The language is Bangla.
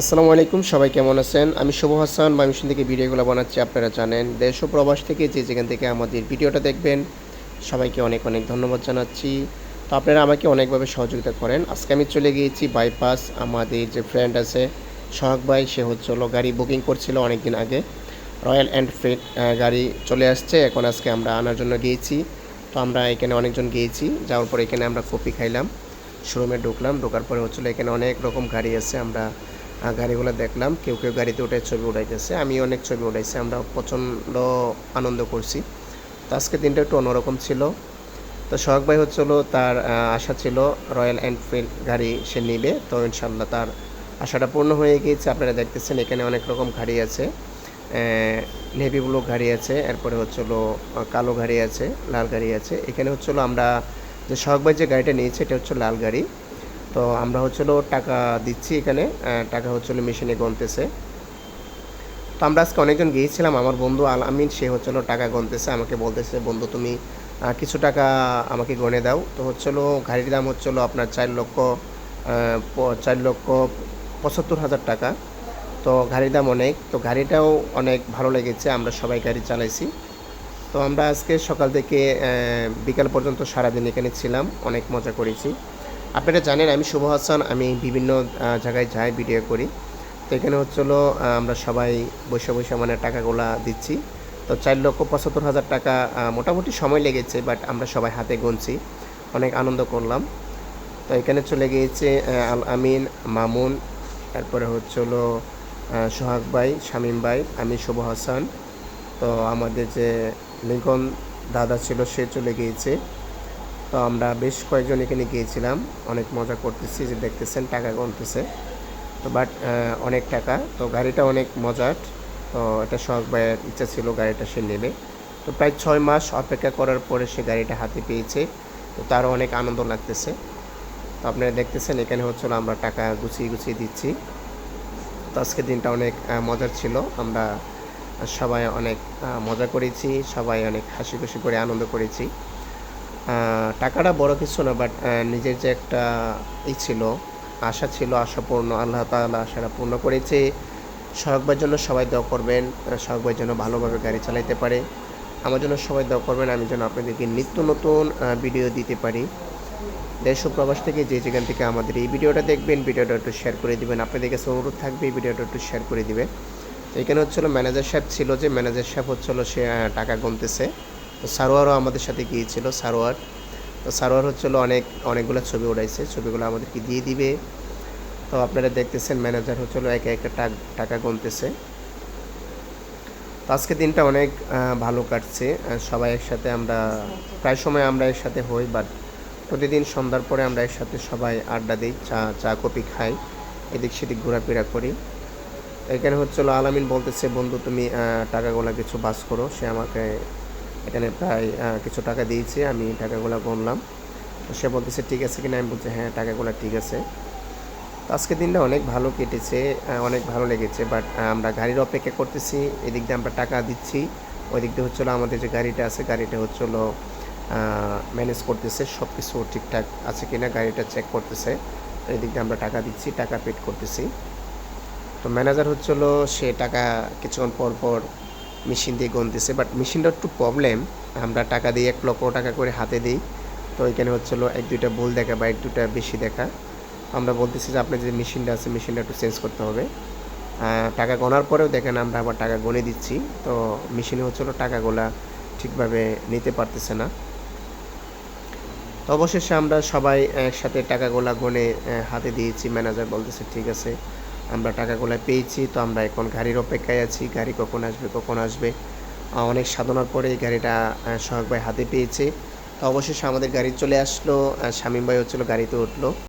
আসসালামু আলাইকুম, সবাই কেমন আছেন? আমি শুভ হাসান ময়মনসিং থেকে ভিডিওগুলো বানাচ্ছি, আপনারা জানেন। দেশ ও প্রবাস থেকে যে যেখান থেকে আমাদের ভিডিওটা দেখবেন, সবাইকে অনেক অনেক ধন্যবাদ জানাচ্ছি। তো আপনারা আমাকে অনেকভাবে সহযোগিতা করেন। আজকে আমি চলে গিয়েছি বাইপাস, আমাদের যে ফ্রেন্ড আছে, সোহাগ ভাই, সে হচ্ছে হলো গাড়ি বুকিং করছিল অনেক দিন আগে রয়্যাল এনফিল্ড গাড়ি চলে আসছে, এখন আজকে আমরা আনার জন্য গিয়েছি। তো আমরা এখানে অনেকজন গিয়েছি, যাওয়ার পরে এখানে আমরা কপি খাইলাম শোরুমে ঢুকলাম, ঢোকার পরে হচ্ছিল এখানে অনেক রকম গাড়ি আছে, আমরা গাড়িগুলো দেখলাম, কেউ কেউ গাড়িতে উঠে ছবি উঠাইতেছে আমি অনেক ছবি উঠাইছি, আমরা প্রচণ্ড আনন্দ করছি। তো আজকে দিনটা একটু অন্যরকম ছিল। তো সোহাগ ভাই হচ্ছিল তার আশা ছিল রয়্যাল এনফিল্ড গাড়ি সে নিবে, তো ইনশাল্লাহ তার আশাটা পূর্ণ হয়ে গিয়েছে। আপনারা দেখতেছেন এখানে অনেক রকম গাড়ি আছে নেভি ব্লু গাড়ি আছে, এরপরে হচ্ছিল কালো গাড়ি আছে, লাল গাড়ি আছে। এখানে হচ্ছিল আমরা যে সোহাগ ভাই যে গাড়িটা নিয়েছে, এটা হচ্ছে লাল গাড়ি। তো আমরা হচ্ছিল টাকা দিচ্ছি এখানে টাকা হচ্ছিল মেশিনে গনতেছে তো আমরা আজকে অনেকজন গিয়েছিলাম, আমার বন্ধু আল আমিন, সে হচ্ছিল টাকা গনতেছে আমাকে বলতেছে, বন্ধু, তুমি কিছু টাকা আমাকে গনে দাও। তো হচ্ছিল গাড়ির দাম হচ্ছিল আপনার চার লক্ষ চার লক্ষ পঁচাত্তর হাজার টাকা। তো গাড়ির দাম অনেক, তো গাড়িটাও অনেক ভালো লেগেছে, আমরা সবাই গাড়ি চালাইছি। তো আমরা আজকে সকাল থেকে বিকাল পর্যন্ত সারাদিন এখানে ছিলাম, অনেক মজা করেছি। আপনারা জানেন, আমি শুভ হাসান, আমি বিভিন্ন জায়গায় যাই, ভিডিও করি। তো এখানে হচ্ছিল আমরা সবাই বসে বসে মানে টাকাগুলা দিচ্ছি। তো চার লক্ষ পঁচাত্তর হাজার টাকা মোটামুটি সময় লেগেছে বাট আমরা সবাই হাতে গুনছি। অনেক আনন্দ করলাম। তো এখানে চলে গিয়েছে আল আমিন, মামুন, তারপরে হচ্ছিল সোহাগ ভাই, শামীম ভাই, আমি শুভ হাসান। তো আমাদের যে লিঙ্কন দাদা ছিল, সে চলে গিয়েছে। তো আমরা বেশ কয়েকজন এখানে গিয়েছিলাম। অনেক মজা করতেছি, যে দেখতেছেন টাকা গুনতেছে তো বাট অনেক টাকা। তো গাড়িটা অনেক মজার। তো এটা শখ ভাইয়ের ইচ্ছা ছিল গাড়িটা সে নেবে। তো প্রায় ছয় মাস অপেক্ষা করার পরে সে গাড়িটা হাতে পেয়েছে। তো তারও অনেক আনন্দ লাগতেছে। তো আপনারা দেখতেছেন এখানে হচ্ছিল আমরা টাকা গুছিয়ে গুছিয়ে দিচ্ছি। তো আজকের দিনটা অনেক মজার ছিল। আমরা সবাই অনেক মজা করেছি, সবাই অনেক হাসি খুশি করে আনন্দ করেছি। টাকাটা বড় কিছু না বাট নিজের যে একটা ই ছিল, আশা ছিল আশা পূর্ণ আল্লাহ তাআলা আশাটা পূর্ণ করেছে। সড়কবার জন্য সবাই দোয়া করবেন সড়কবার জন্য ভালোভাবে গাড়ি চালাইতে পারে। আমার জন্য সবাই দোয়া করবেন, আমি যেন আপনাদেরকে নিত্য নতুন ভিডিও দিতে পারি। দেশ প্রবাস থেকে যে যেখান থেকে আমাদের এই ভিডিওটা দেখবেন ভিডিওটা একটু শেয়ার করে দিবেন। আপনাদের কাছে অনুরোধ থাকবে, এই ভিডিওটা একটু শেয়ার করে দিবেন। এখানে হচ্ছিল ম্যানেজার সাহেব ছিল যে ম্যানেজার সাহেব হচ্ছিল সে টাকা গুনতেছে। তো সারোয়ারও আমাদের সাথে গিয়েছিল, সারোয়ার। তো সারোয়ার হচ্ছিল অনেক, অনেকগুলো ছবি উঠাইছে ছবিগুলো আমাদেরকে দিয়ে দিবে। তো আপনারা দেখতেছেন ম্যানেজার হচ্ছিল একে একে টাক- গুনতেছে। তো আজকে দিনটা অনেক ভালো কাটছে। সবাই একসাথে আমরা, প্রায় সময় আমরা একসাথে হই বাট প্রতিদিন সন্ধ্যার পরে আমরা একসাথে সবাই আড্ডা দিই, চা চা কপি খাই, এদিক সেদিক ঘোরাফেরা করি। এখানে হচ্ছিল আলামিন বলতেছে, বন্ধু, তুমি টাকাগুলো কিছু বাস করো, সে আমাকে এখানে প্রায় কিছু টাকা দিয়েছে, আমি টাকাগুলো গুনলাম। তো সে বলতেছে, ঠিক আছে কিনা? আমি বলছি হ্যাঁ টাকাগুলো ঠিক আছে। আজকের দিনটা অনেক ভালো কেটেছে অনেক ভালো লেগেছে বাট আমরা গাড়ির অপেক্ষা করতেছি, এদিক দিয়ে আমরা টাকা দিচ্ছি ওই দিক দিয়ে হচ্ছিল আমাদের যে গাড়িটা আছে, গাড়িটা হচ্ছিল ম্যানেজ করতেছে সব কিছু ঠিকঠাক আছে কিনা গাড়িটা চেক করতেছে, এদিক দিয়ে আমরা টাকা দিচ্ছি, টাকা পেড করতেছি। তো ম্যানেজার হচ্ছিল, সে টাকা কিছুক্ষণ পর পর মেশিন দিয়ে গুনতেছে বাট মেশিনটা একটু প্রবলেম আমরা টাকা দিয়ে এক লক্ষ টাকা করে হাতে দিই। তো এখানে হচ্ছিল এক, দুইটা ভুল দেখা বা এক দুটা বেশি দেখা। আমরা বলতেছি যে আপনার যে মেশিনটা আছে, মেশিনটা একটু চেঞ্জ করতে হবে। টাকা গোনার পরেও দেখেন আমরা আবার টাকা গনে দিচ্ছি। তো মেশিনে হচ্ছিল টাকাগুলা ঠিকভাবে নিতে পারতেছে না। তো অবশেষে আমরা সবাই একসাথে টাকাগুলা গনে হাতে দিয়েছি ম্যানেজার বলতেছে, ঠিক আছে। আমরা টাকাগুলো পেয়েছি, তো আমরা এখন গাড়ির অপেক্ষায় আছি, গাড়ি কখন আসবে কখন আসবে। অনেক সাধনার পরে এই গাড়িটা সোহাগ ভাই হাতে পেয়েছে। তো অবশেষে আমাদের গাড়ি চলে আসলো শামীম ভাই হচ্ছিল গাড়িতে উঠল।